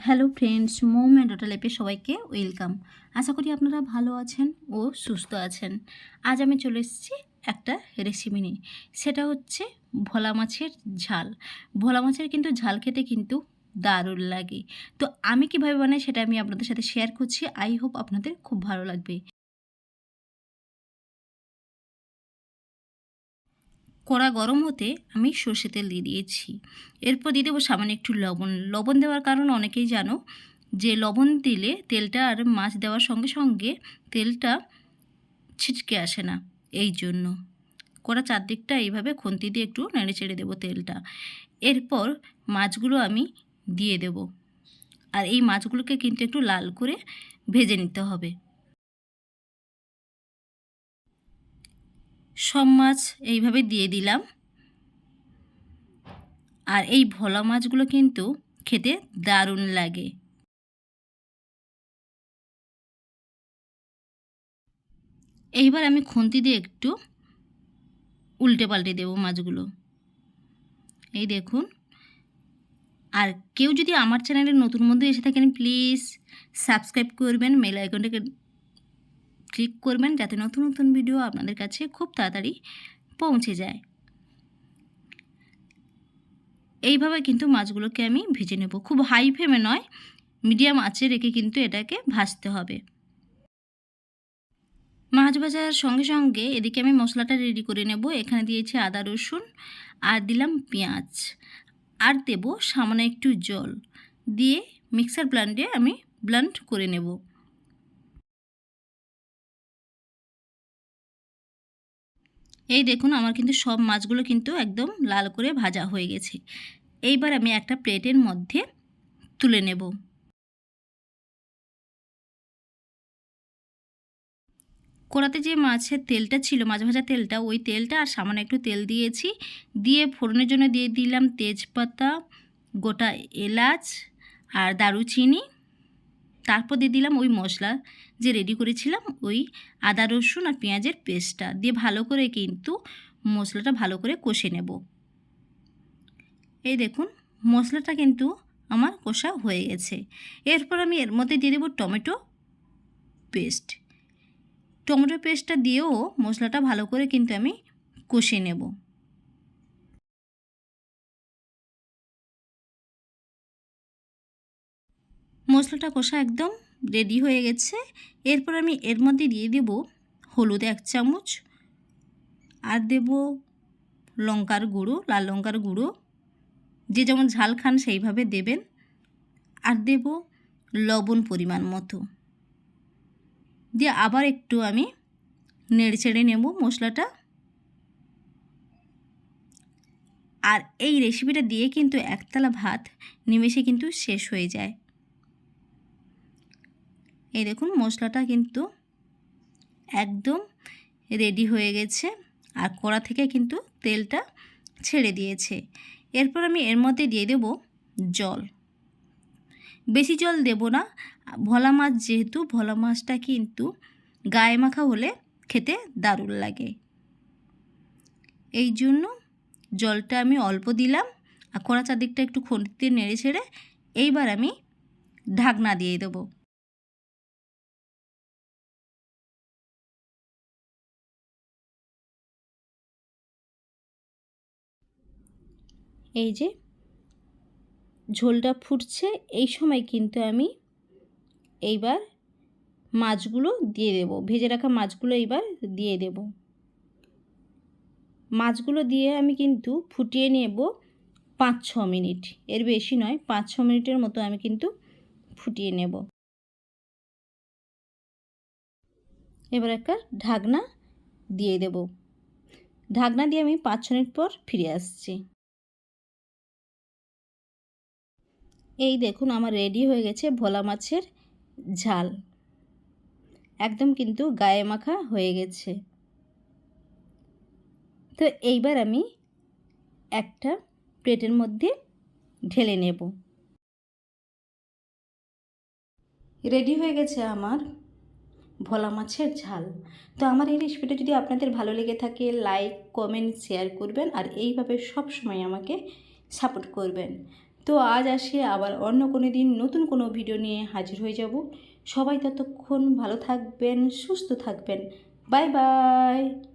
Hello friends, mom and daughter লাইফে সবাইকে welcome. আশা করি আপনারা ভালো আছেন ও সুস্থ আছেন। আজ আমি চলে এসেছি একটা রেসিপি নিয়ে। সেটা হচ্ছে ভোলা মাছের ঝাল। ভোলা মাছের কিন্তু ঝাল খেতে কিন্তু দারুণ লাগে। তো আমি কীভাবে বানাই সেটা আমি আপনাদের সাথে শেয়ার করছি। আই হোপ আপনাদের খুব ভালো লাগবে। কড়া গরম হতে আমি সর্ষে তেল দিয়ে দিয়েছি। এরপর দিয়ে দেবো সামান্য একটু লবণ। লবণ দেওয়ার কারণ অনেকেই জানো যে লবণ দিলে তেলটা আর মাছ দেওয়ার সঙ্গে সঙ্গে তেলটা ছিটকে আসে না। এই জন্য কড়া চারদিকটা এইভাবে খুন্তি দিয়ে একটু নেড়ে চেড়ে দেবো তেলটা। এরপর মাছগুলো আমি দিয়ে দেব। আর এই মাছগুলোকে কিন্তু একটু লাল করে ভেজে নিতে হবে। সব মাছ এইভাবে দিয়ে দিলাম। আর এই ভোলা মাছগুলো কিন্তু খেতে দারুণ লাগে। এইবার আমি খুন্তি দিয়ে একটু উল্টে পাল্টে দেবো মাছগুলো। এই দেখুন। আর কেউ যদি আমার চ্যানেলে নতুন বন্ধু এসে থাকেন, প্লিজ সাবস্ক্রাইব করবেন মেল আইকনটাকে ক্লিক করবেন যাতে নতুন নতুন ভিডিও আপনাদের কাছে খুব তাড়াতাড়ি পৌঁছে যায়। এইভাবে কিন্তু মাছগুলোকে আমি ভেজে নেব। খুব হাই ফ্লেমে নয় মিডিয়াম আঁচে রেখে কিন্তু এটাকে ভাজতে হবে। মাছ ভাজার সঙ্গে সঙ্গে এদিকে আমি মশলাটা রেডি করে নেব। এখানে দিয়েছি আদা, রসুন আর দিলাম পেঁয়াজ। আর দেব সামান্য একটু জল। দিয়ে মিক্সার ব্লান্ডে আমি ব্লান্ড করে নেব। এই দেখুন আমার কিন্তু সব মাছগুলো কিন্তু একদম লাল করে ভাজা হয়ে গেছে। এইবার আমি একটা প্লেটের মধ্যে তুলে নেব। কড়াতে যে মাছের তেলটা ছিল, মাছ ভাজা তেলটা, ওই তেলটা আর সামান্য একটু তেল দিয়েছি। দিয়ে ফোড়নের জন্য দিয়ে দিলাম তেজপাতা, গোটা এলাচ আর দারুচিনি। তারপর দিয়ে দিলাম ওই মশলা। যে রেডি করেছিলাম ওই আদা, রসুন আর পেঁয়াজের পেস্টটা দিয়ে ভালো করে কিন্তু মশলাটা ভালো করে কষে নেব। এই দেখুন, মশলাটা কিন্তু আমার কষা হয়ে গেছে। এরপর আমি এর মধ্যে দিয়ে দেবো টমেটো পেস্ট টমেটো পেস্টটা দিয়েও মশলাটা ভালো করে কিন্তু আমি কষে নেব। মশলাটা কষা একদম রেডি হয়ে গেছে। এরপর আমি এর মধ্যে দিয়ে দেব হলুদ এক চামচ, আর দেব লঙ্কার গুঁড়ো, লাল লঙ্কার গুঁড়ো। যে যেমন ঝাল খান সেইভাবে দেবেন। আর দেব লবণ পরিমাণ মতো। দিয়ে আবার একটু আমি নেড়ে ছেড়ে নেব মশলাটা। আর এই রেসিপিটা দিয়ে কিন্তু একতলা ভাত নিমেষে কিন্তু শেষ হয়ে যায়। এই দেখুন, মশলাটা কিন্তু একদম রেডি হয়ে গেছে। আর কড়া থেকে কিন্তু তেলটা ছেড়ে দিয়েছে। এরপর আমি এর মধ্যে দিয়ে দেব জল। বেশি জল দেব না। ভোলা মাছ যেহেতু, ভোলা মাছটা কিন্তু গায়ে মাখা হলে খেতে দারুণ লাগে। এই জন্য জলটা আমি অল্প দিলাম। আর কড়া চারদিকটা একটু খন্তিতে নেড়ে ছেড়ে এইবার আমি ঢাকনা দিয়ে দেবো। এই যে ঝোলটা ফুটছে, এই সময় কিন্তু আমি এইবার মাছগুলো দিয়ে দেব। ভেজে রাখা মাছগুলো এইবার দিয়ে দেব। মাছগুলো দিয়ে আমি কিন্তু ফুটিয়ে নেব পাঁচ ছ মিনিট। এর বেশি নয় পাঁচ ছ মিনিটের মতো আমি কিন্তু ফুটিয়ে নেব। এবার একটা ঢাকনা দিয়ে দেব। ঢাকনা দিয়ে আমি পাঁচ মিনিট পর ফিরে আসছি। এই দেখুন আমার রেডি হয়ে গেছে ভোলা মাছের ঝাল। একদম কিন্তু গায়ে মাখা হয়ে গেছে। তো এইবার আমি একটা প্লেটের মধ্যে ঢেলে নেব। রেডি হয়ে গেছে আমার ভোলা মাছের ঝাল। তো আমার এই রেসিপিটা যদি আপনাদের ভালো লেগে থাকে লাইক কমেন্ট শেয়ার করবেন আর এইভাবে সব সময় আমাকে সাপোর্ট করবেন। তো আজ আসে আবার অন্য কোনো দিন নতুন কোনো ভিডিও নিয়ে হাজির হয়ে যাব। সবাই ততক্ষণ ভালো থাকবেন, সুস্থ থাকবেন। Bye bye.